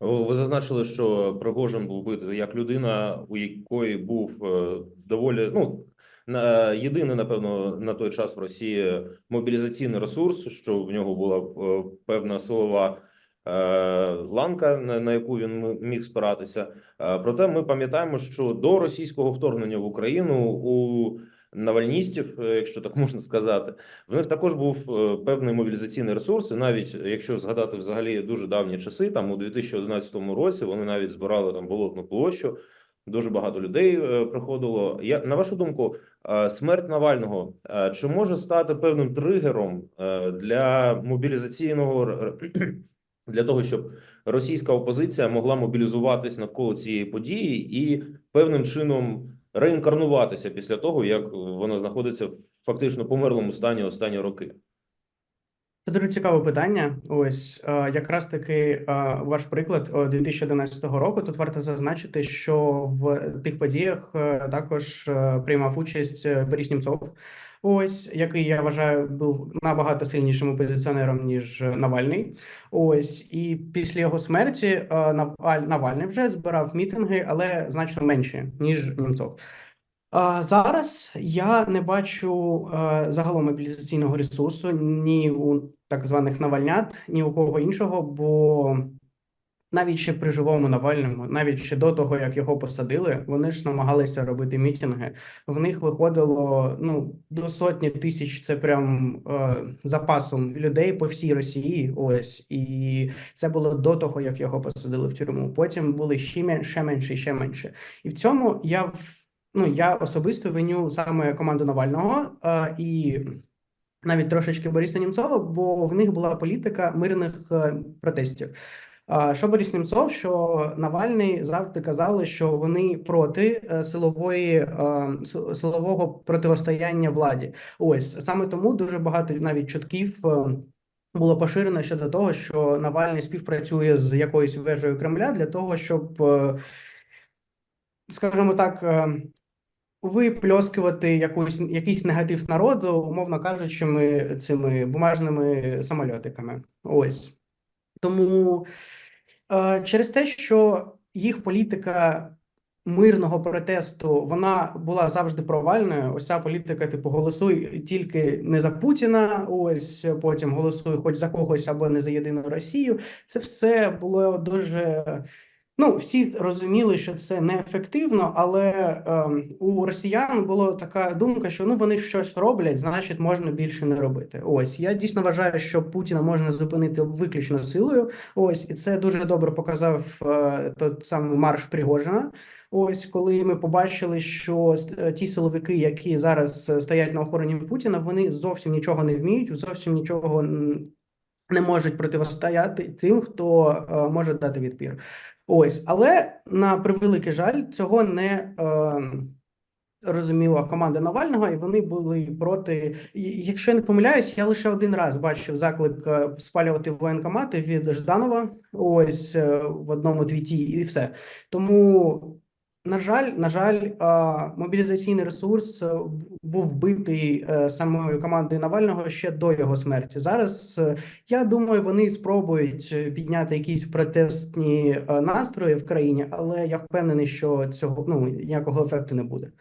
Ви зазначили, що Пригожин був вбитий як людина, у якої був е, доволі ну на єдиний, напевно, на той час в Росії мобілізаційний ресурс, що в нього була е, певна силова е, ланка, на, яку він міг спиратися. Проте ми пам'ятаємо, що до російського вторгнення в Україну у навальністів, е, якщо так можна сказати, в них також був е, певний мобілізаційний ресурс, і навіть якщо згадати взагалі дуже давні часи, там у 2011 році вони навіть збирали там болотну площу. Дуже багато людей е, приходило. Я на вашу думку, смерть Навального чи може стати певним тригером для мобілізаційного для того, щоб російська опозиція могла мобілізуватись навколо цієї події і певним чином реінкарнуватися після того, як вона знаходиться в фактично померлому стані останні роки? Це дуже цікаве питання. Ось е, якраз таки е, ваш приклад е, 2011 року. Тут варто зазначити, що в тих подіях е, також е, приймав участь е, Борис Німцов, ось який я вважаю був набагато сильнішим опозиціонером ніж Навальний. Ось і після його смерті е, Наваль- Навальний вже збирав мітинги, але значно менші ніж Німцов. Зараз я не бачу е, загалом мобілізаційного ресурсу ні у так званих Навальнят, ні у кого іншого, бо навіть ще при живому Навальному, навіть ще до того, як його посадили, вони ж намагалися робити мітинги. В них виходило ну до сотні тисяч. Це прям е, запасом людей по всій Росії. Ось і це було до того, як його посадили в тюрму. Потім були ще менше, ще менше, ще менше. І в цьому я ну я особисто виню саме команду Навального е, і навіть трошечки Бориса Німцова, бо в них була політика мирних е, протестів. Що Борис Німцов, що Навальний завжди казали, що вони проти е, силової е, силового протистояння владі. Ось саме тому дуже багато навіть чутків. е, Було поширено щодо того, що Навальний співпрацює з якоюсь вежею Кремля для того, щоб, е, скажімо так, е, випльоскувати якусь якийсь негатив народу, умовно кажучи, ми цими бумажними самольотиками. Ось тому е, через те, що їх політика мирного протесту вона була завжди провальною. Ось ця політика, типу, голосуй тільки не за Путіна, ось потім голосуй хоч за когось або не за єдину Росію. Це все було дуже. Ну, всі розуміли, що це неефективно, але ем, у росіян була така думка, що ну вони щось роблять, значить можна більше не робити. Ось я дійсно вважаю, що Путіна можна зупинити виключно силою. Ось і це дуже добре показав е, тот самий марш Пригожина. Ось коли ми побачили, що е, ті силовики, які зараз е, стоять на охороні Путіна, вони зовсім нічого не вміють, зовсім нічого не можуть протистояти тим, хто е, може дати відпір. Ось, але на превеликий жаль, цього не е, розуміла команда Навального, і вони були проти. Якщо я не помиляюсь, я лише один раз бачив заклик е, спалювати воєнкомати від Жданова. Ось е, в одному твіті, і все. Тому. На жаль, на жаль, мобілізаційний ресурс е, був вбитий е, самою командою Навального ще до його смерті. Зараз е, я думаю, вони спробують підняти якісь протестні настрої в країні, але я впевнений, що цього ну ніякого ефекту не буде.